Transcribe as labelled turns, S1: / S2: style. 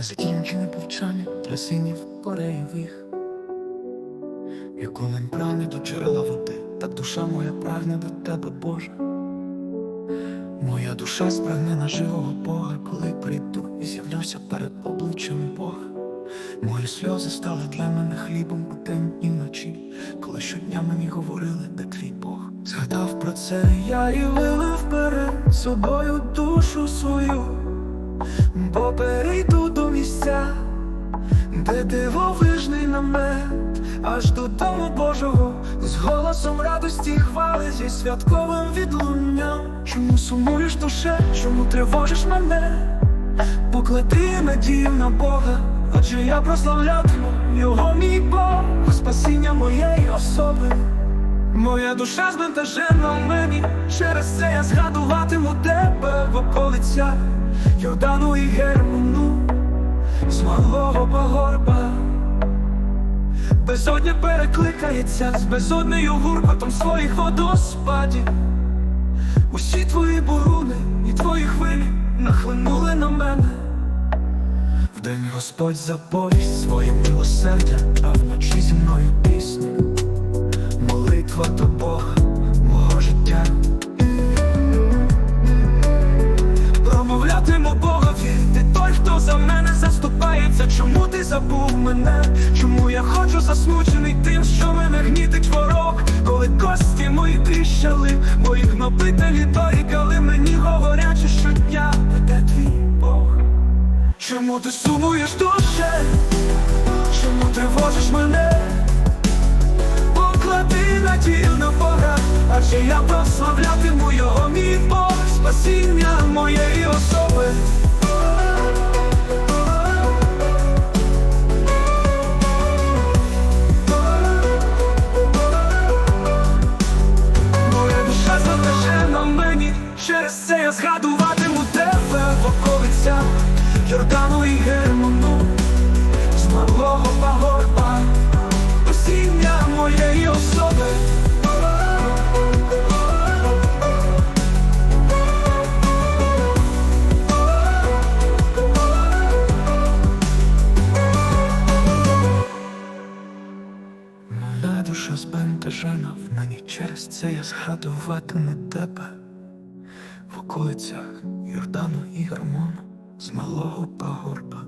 S1: Незакінчене повчання для синів кореєвих. Я коли прагне до джерела води, так душа моя прагне до тебе, Боже. Моя душа спрагне на живого Бога, коли прийду і з'явлюся перед обличчям Бога. Мої сльози стали для мене хлібом у день і вночі, коли щодня мені говорили, де твій Бог. Згадав про це я і вилив перед собою душу свою, бо перейду до місця, де дивовижний намет, аж додому Божого, з голосом радості й хвали, зі святковим відлунням. Чому сумуєш душе, чому тривожиш мене? Поклади надію на Бога, адже я прославлятиму його мій Бог, спасіння моєї особи. Моя душа збентежена в мені, через це я згадуватиму тебе в околицях Йордану і Гермону, Безодня перекликається з безоднею гуркотом своїх водоспадів. Усі твої буруни і твої хвилі нахлинули на мене. Вдень Господь заповість своє милосердя, а вночі зі мною пісня, молитва до забув мене? Чому я ходжу засмучений тим, що мене гнітить ворог, коли кості мої тріщали, мої гнобителі дорікали мені, говорячи щодня, де твій Бог? Чому ти сумуєш душе? Чому тривожиш мене? Поклади надію на Бога, адже я прославлятиму його мій Бог, спасіння моєї особи. Через це я згадуватиму тебе в околицях Йордану і Гермону, з малого пагорба, осіння моєї особи. Моя душа збентежена в мені, через це я згадуватиму тебе в околицях Йордану і Гармону з малого пагорба.